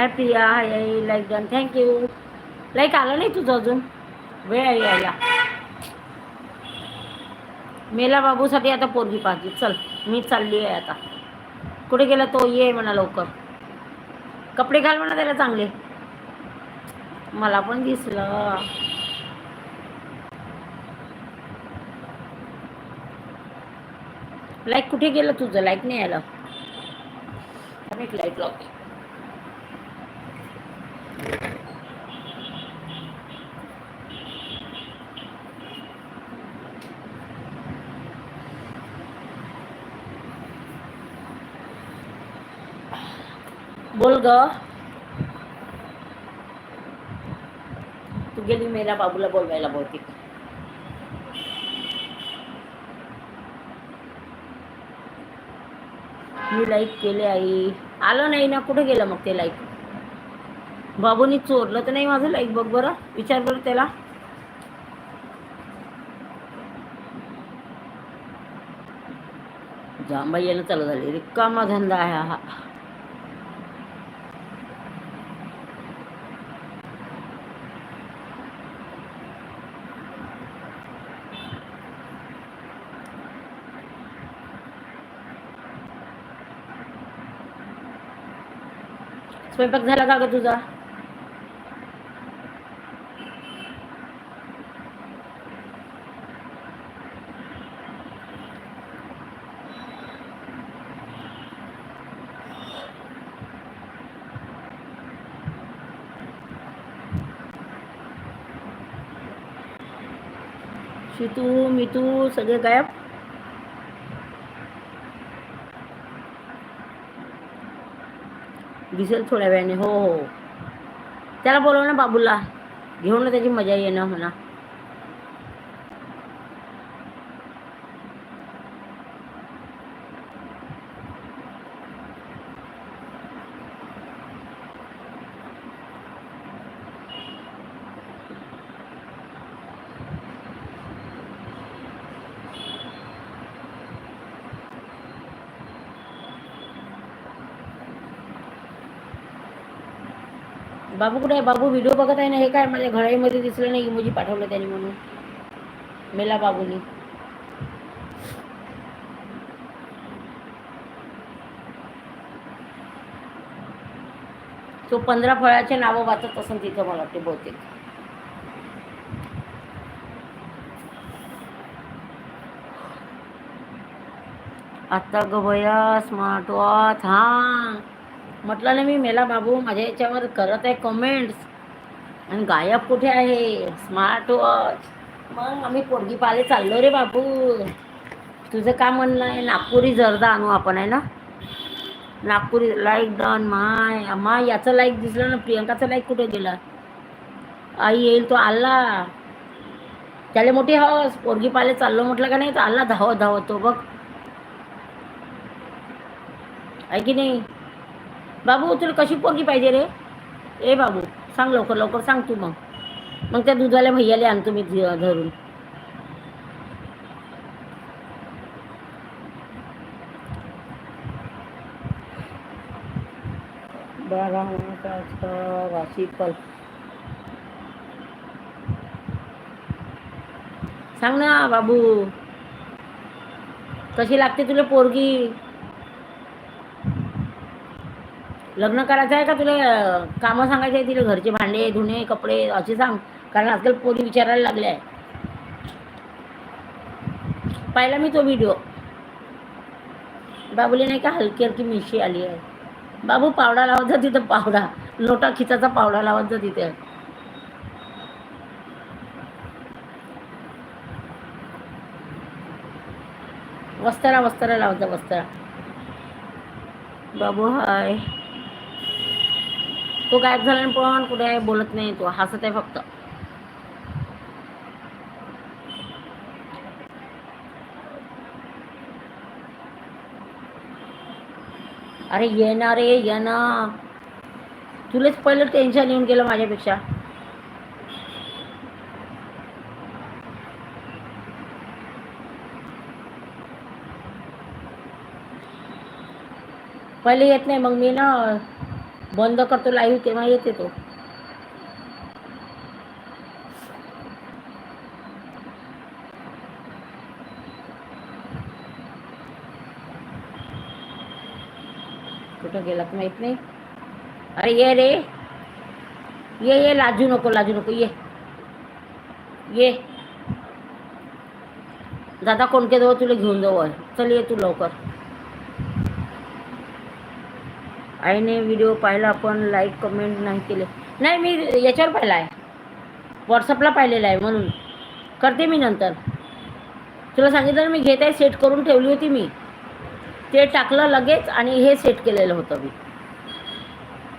Hi Priya hi like done thank you like आलं नाही तुझं अजून? वेळ आहे यायला मेला बाबूसाठी आता पोरगी पाहिजे. चल मी चालली आहे आता. कुठे गेला तो? ये म्हणा लवकर. कपडे घाल म्हणा त्याला चांगले. मला पण दिसलं. लाईक कुठे गेलं तुझं? लाईक नाही आलं. एक लाइट लावते बोल ग तू गेली मेरा बाबूला बोलवायला बहुतेक. मी लाईक केले आई. आलं नाही ना कुठे गेलं मग ते लाईक बाबूनी चोरलं तर नाही माझं लाईक बघ बरं विचार बरं त्याला. जांबाई यायला चालू झाली रिकामा धंदा आहे हा. स्वयंपाक झाला का ग तुझा? शितू मितू सगळे गायब? भिजेल थोड्या वेळाने. हो हो. त्याला बोलव ना बाबूला. घेऊन ना त्याची मजा येणं म्हणा. बाबू कुठे आहे? बाबू व्हिडिओ बघत आहे ना हे काय माझ्या घराईमध्ये दिसलं नाही इमोजी पाठवलं त्याने म्हणून. मेला बाबूनी. तो पंधरा फळाचे नावं वाचत असेल तिथं मला वाटते बहुतेक. आता गभया स्मार्ट वॉच हा. म्हटलं ना मी मेला बाबू माझ्या याच्यावर करत आहे कमेंट्स आणि गायब कुठे आहे? स्मार्ट वॉच मग आम्ही पोरगी पाले चाललो रे बाबू. तुझं काय म्हणणं आहे? नागपुरी जर्दा आणू आपण आहे ना? Nagpuri like done my my याचं लाईक दिसलं ना? प्रियंकाचं लाईक कुठे गेला? आई येईल तो आला. त्याला मोठी हवस पोरगी पाले चाललो म्हटलं का नाही? तर आला. धावत धावतो बघ. आहे की नाही? बाबू तुला कशी पोरगी पाहिजे रे? ए बाबू सांग लवकर लवकर सांग तू मग. मग त्या दुधाल्या भैयाले आणतो मी धरून. बारा वाशीपल सांग ना बाबू कशी लागते तुला पोरगी? लग्न करायचं आहे का तुला? कामं सांगायचे आहे तिला घरचे भांडे धुणे कपडे असे सांग. कारण आजकाल पोरी विचारायला लागले आहे पाहिला मी तो व्हिडिओ बाबूले नाही का हलकी हलकी मिशी आली आहे. बाबू पावडा लावत जा तिथं पावडा. लोटा खिचाचा पावडा लावत जा तिथे. वस्तारा वस्तारा लावत जा वस्तारा. बाबू हाय. तो गायब झाला पण कुठे बोलत नाही तो. हसत आहे फक्त. अरे येणार रे ये ना. तुलाच पहिलं टेन्शन येऊन गेलं माझ्यापेक्षा. पहिले येत नाही मग मी ना बंद करतो लाईव्ह तेव्हा येते तो. कुठं गेलात माहीत नाही? अरे ये रे. ये ये लाजू नको लाजू नको ये. ये. दादा कोणते जवळ तुला घेऊन जाऊ? चल ये तू लवकर. आईने व्हिडिओ पाहिला पण लाईक कमेंट नाही केले. नाही मी याच्यावर पाहिला आहे. व्हॉट्सअपला पाहिलेला आहे म्हणून. करते मी नंतर. तुला सांगितलं मी घेत आहे सेट करून ठेवली होती मी. ते टाकलं लगेच आणि हे सेट केलेलं होतं मी.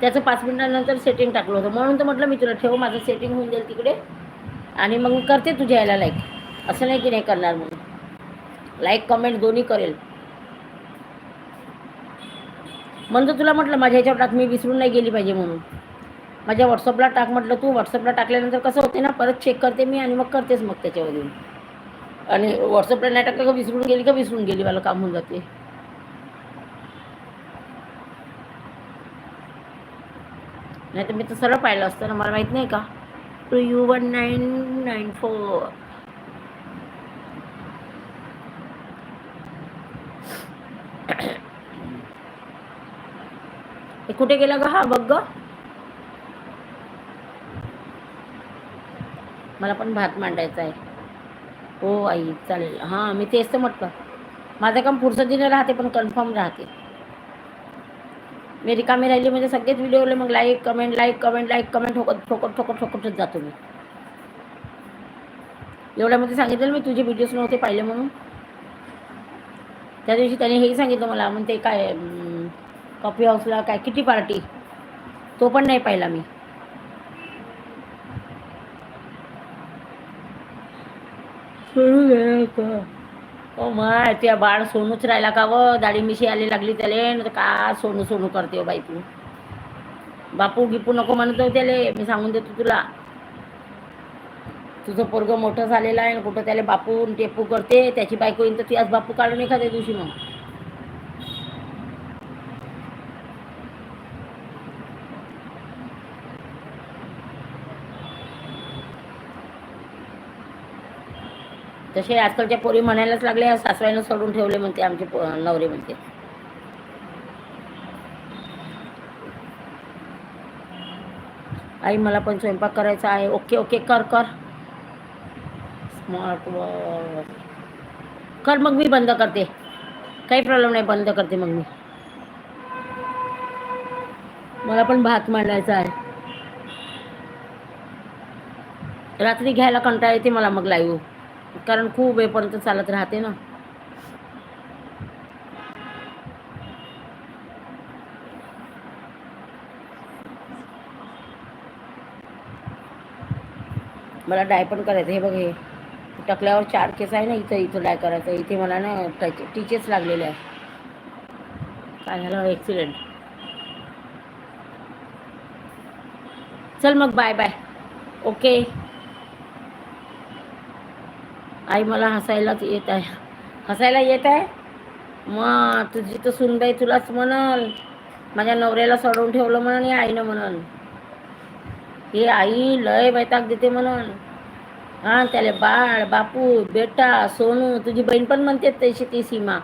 त्याचं पाच मिनिटानंतर सेटिंग टाकलं होतं. म्हणून तर म्हटलं मी तुला ठेव माझं सेटिंग होऊन जाईल तिकडे. आणि मग मी करते तुझ्या याला लाईक असं नाही की नाही करणार म्हणून. लाईक कमेंट दोन्ही करेल. म्हणजे तर तुला म्हटलं माझ्या ह्याच्यावर टाक मी विसरून नाही गेली पाहिजे म्हणून. माझ्या व्हॉट्सअपला टाक म्हटलं तू व्हॉट्सअपला टाकल्यानंतर कसं होते ना परत चेक करते मी आणि मग करतेच मग त्याच्यावरून. आणि व्हॉट्सअपला नाही टाकलं का विसरून गेली का विसरून गेली मला काम होऊन जाते. नाही तर मी तर सरळ पाहिलं असतं ना मला माहीत नाही का? Two U one nine nine four कुठे गेला ग? हा बघ ग. मला पण भात मांडायचा आहे. हो आई चालेल. हां मी तेच तर म्हटलं. माझं काम पुढचं दिन राहते पण कन्फर्म राहते. मी रिकामी राहिली म्हणजे सगळेच व्हिडिओले मग like comment like comment like comment ठोकत ठोकत ठोकत ठोकतच जातो मी. एवढ्यामध्ये सांगितलं मी तुझे व्हिडिओज नव्हते पाहिले म्हणून. त्या दिवशी त्याने हेही सांगितलं मला म्हणते काय कॉफी हाऊसला काय किती पार्टी? तो पण नाही पाहिला मी. ओ माय त्या बाळ सोनूच राहिला का व दाढी मिशी आली लागली त्याले का सोनू सोनू करते हो बाई तू? बापू गिपू नको म्हणतो त्याले मी सांगून देतो तुला. तुझं पोरग मोठं झालेलं आहे कुठं त्याला बापू न टेपू करते त्याची बायको येईन तर ती आज बापू काढून एखाद्या दिवशी मग. तसे आजकालच्या पोरी म्हणायलाच लागले सासवाईनं सोडून ठेवले म्हणते आमचे नवरे म्हणते. आई मला पण स्वयंपाक करायचा आहे. ओके ओके कर कर. स्मार्ट कर मग मी बंद करते. काही प्रॉब्लेम नाही बंद करते मग मी. मला पण भात मांडायचा आहे. रात्री घ्यायला कंटाळा येते मला मग लाईव्ह कारण खूप वेळपर्यंत चालत राहते ना. मला डाय पण करायचं हे बघ हे. टकल्यावर चार केस आहे ना इथं इथं डाय करायचं इथे मला ना टच टीचेस लागलेले आहे. काय झालं? ॲक्सिडेंट चल मग बाय बाय ओके आई मला हसायलाच येत आहे. हसायला येत आहे? मग तुझी तर सुनबाई तुलाच म्हणाल. माझ्या नवऱ्याला सोडवून ठेवलं म्हणून या आईनं म्हणून हे आई लय बैताग देते म्हणून. हां त्याला बाळ बापू बेटा सोनू तुझी बहीण पण म्हणते तशी ती सीमा.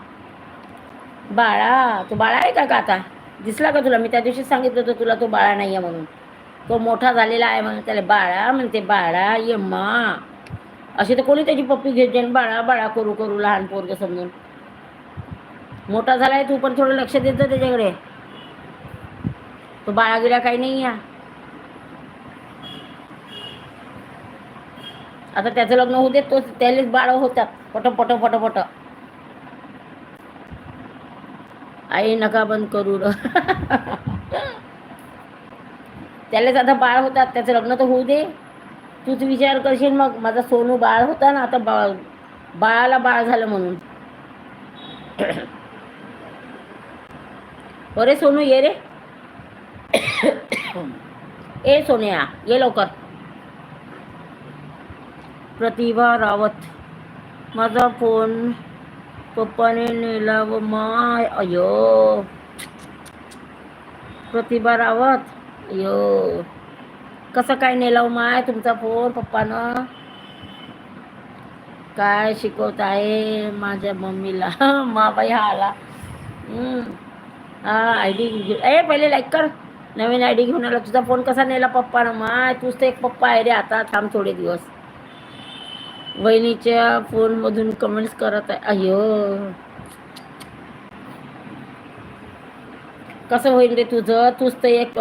बाळा तो बाळा आहे का का आता? दिसला का तुला? मी त्या दिवशी सांगितलं होतं तुला तो बाळा नाही आहे म्हणून. तो मोठा झालेला आहे म्हणून त्याला बाळा म्हणते. बाळा ये मा. अशी तर कोणी त्याची पप्पी घेत जाईन बाळा बाळा करू करू लहान पोरग समजून. मोठा झालाय तू पण थोडं लक्ष देत जा त्याच्याकडे. तो बाळा गिरा काही नाही या आता त्याचं लग्न होऊ दे तो त्यालेच बाळ होतात. पट पट पट पट. आई नका बंद करू त्यालेच त्यालाच आता बाळ होतात. त्याचं लग्न तर होऊ दे. तूच विचार करशील मग. माझा सोनू बाळ होता ना आता बाळ बाळाला बाळ झालं म्हणून. अरे सोनू ये रे. ए सोनिया ये लवकर. प्रतिभा रावत माझा फोन पप्पाने नेला व माय अयो प्रतिभा रावत अयो कसं काय नेलं हो माय? तुमचा फोन पप्पानं? काय शिकवत आहे माझ्या मम्मीला? मा बाई हा आला. हा आय डी ए पहिले लाईक कर. नवीन आय डी घेऊन आला. तुझा फोन कसा नेला पप्पानं? माय तूच तर एक पप्पा आहे रे आता. थांब थोडे दिवस. वहिनीच्या फोनमधून कमेंट्स करत आहे. अय्यो. कसं होईल रे तुझं? तूच तर एक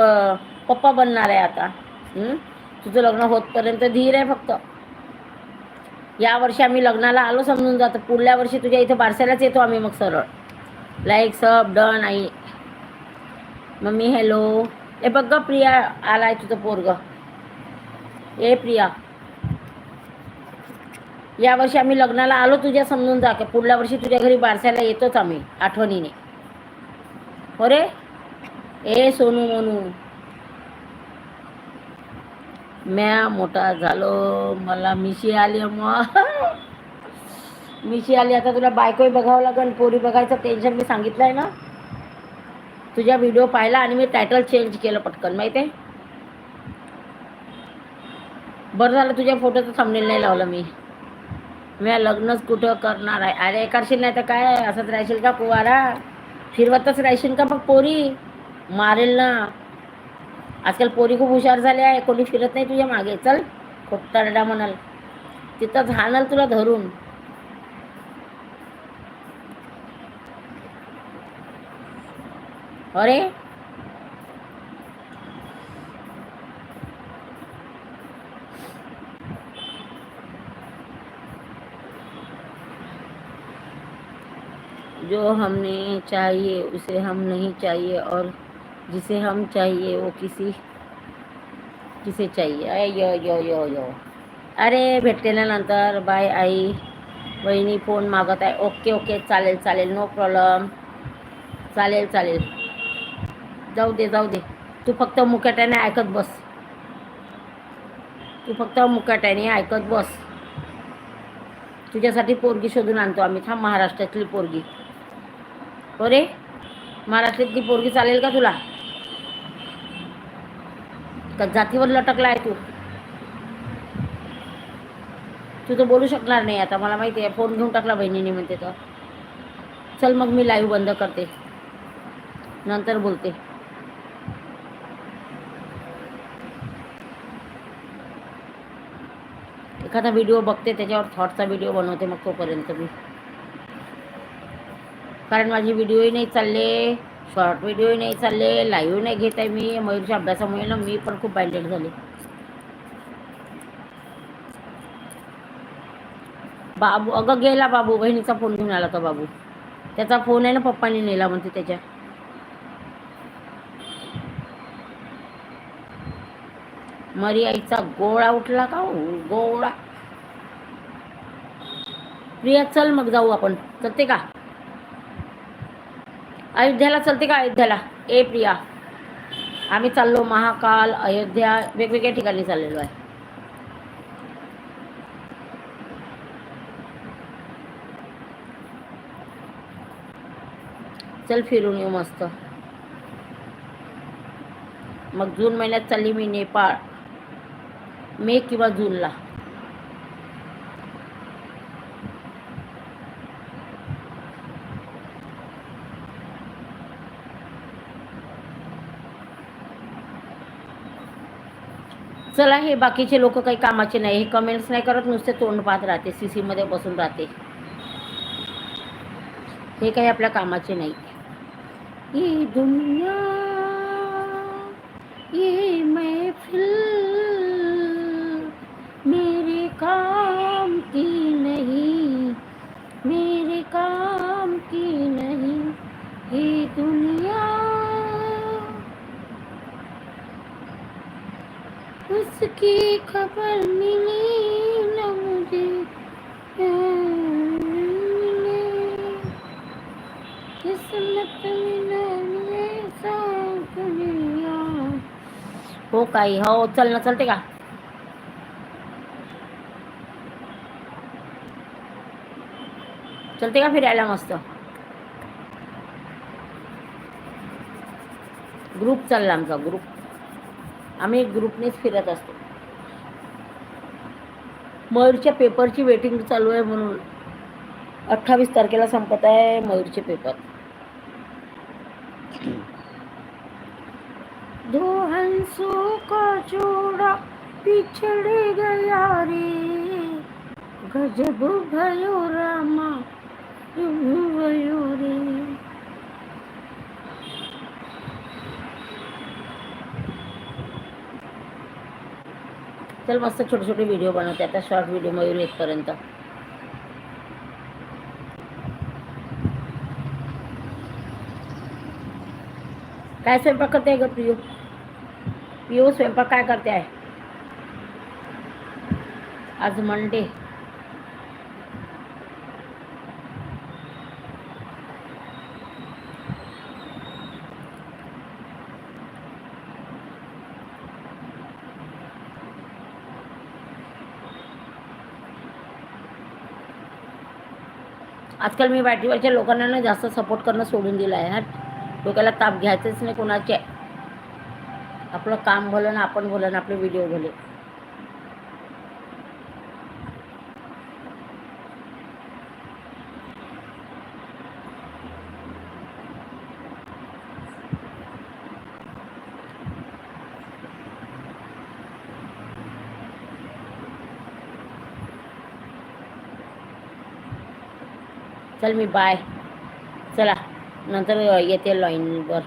पप्पा बनणार आहे आता. तुझं लग्न होतपर्यंत धीर आहे फक्त. या वर्षी आम्ही लग्नाला आलो समजून जातो पुढल्या वर्षी तुझ्या इथे बारसायलाच येतो आम्ही मग सरळ. लाईक सब डन आई. मम्मी हॅलो ए बघ ग प्रिया आलाय तुझं पोरग. ए प्रिया. या वर्षी आम्ही लग्नाला आलो तुझ्या समजून जा की पुढल्या वर्षी तुझ्या घरी बारसायला येतोच आम्ही आठवणीने. हो रे? ए सोनू मोनू. म्या मोठा झालो मला मिशी आली मग. मिशी आली आता तुला बायकोही बघावं लागेल पोरी बघायचं टेन्शन मी सांगितलं आहे ना. तुझ्या व्हिडिओ पाहिला आणि मी टायटल चेंज केलं पटकन माहिती आहे बरं झालं तुझ्या फोटोचं थांबलेलं नाही लावलं मी. मी लग्नच कुठं करणार आहे? अरे करशील नाही तर काय? असंच राहशील का कुवारा? फिरवतच राहशील का मग पोरी? मारेल ना. आजकाल पोरी खूप हुशार झाल्या आहे कोणी फिरत नाही तुझ्या मागे. चल खोटारडा म्हणाल. तिथं झाणार तुला धरून. अरे? जो हमने चाहिए उसे हम नहीं चाहिए और जिसे हम चाहिए वो किसी किसे चाहिए। अय यो यो यो यो। अरे भेटते ना नंतर। बाय आई। बहिणी फोन मागत आहे. Okay okay. चालेल चालेल. नो प्रॉब्लेम चालेल चालेल. जाऊ दे जाऊ दे. तू फक्त मुकाट्याने ऐकत बस. तू फक्त मुकाट्याने ऐकत बस. तुझ्यासाठी पोरगी शोधून आणतो आम्ही. थांब महाराष्ट्रातली पोरगी. हो अरे महाराष्ट्रातली पोरगी चालेल का तुला? का जातीवर लटकला आहे तू? तू तर बोलू शकणार नाही आता मला माहिती आहे फोन घेऊन टाकला बहिणीने म्हणते तर. चल मग मी लाईव्ह बंद करते. नंतर बोलते. एखादा व्हिडिओ बघते त्याच्यावर थॉटचा व्हिडिओ बनवते मग तोपर्यंत मी. कारण माझी व्हिडिओही नाही चालले. शॉर्ट व्हिडिओ नाही चालले लाईव्ह नाही घेत आहे मी. मयूरच्या अभ्यासामुळे ना मी पण खूप बाइंडेड झाले. बाबू अगं गेला बाबू बहिणीचा फोन घेऊन आला का बाबू. त्याचा फोन आहे ना पप्पाने नेला म्हणते त्याच्या. मरी आईचा गोळा उठला का हो? गोळा. प्रिया चल मग जाऊ आपण. चलते का? अयोध्याला चलते का अयोध्याला? ए प्रिया. आम्ही चाललो महाकाल अयोध्या वेगवेगळ्या ठिकाणी चाललेलो आहे. चल फिरून येऊ मस्त. मग जून महिन्यात चालली मी नेपाळ. मे किंवा जूनला. चला हे बाकीचे लोक काही कामाचे नाही. हे कमेंट्स नाही करत नुसते तोंड पाहत राहते सी सीमध्ये बसून राहते. हे काही आपल्या कामाचे नाही. ये दुनिया ये महफिल मेरे काम की नहीं मेरे काम की नहीं ये दुनिया इसकी खबर मिली न मुझे किस्मत हो काही हो चल ना चलते का? चलते का फिरायला मस्त? ग्रुप चालला आमचा ग्रुप आम्ही ग्रुपनेच फिरत असतो. मयूरच्या पेपरची वेटिंग चालू आहे म्हणून अठ्ठावीस तारखेला संपत आहे मयूरचे पेपर दो हंसों का जोड़ा पिछड़ गया रे गजब भयो रामा भयो रे. चल मस्त छोटे छोटे व्हिडिओ बनवते आता शॉर्ट व्हिडिओ मयूर येतपर्यंत. काय स्वयंपाक करते ग पियू पियू स्वयंपाक काय करते? आहे आज मंडे आजकाल मी वाटीवरच्या लोकांना ना जास्त सपोर्ट करणं सोडून दिलं आहे हा. डोक्याला ताप घ्यायचंच नाही कोणाचे. आपलं काम भलं ना आपण भलं ना आपले व्हिडिओ भले. चल मी बाय चला नंतर येते लॉईनवर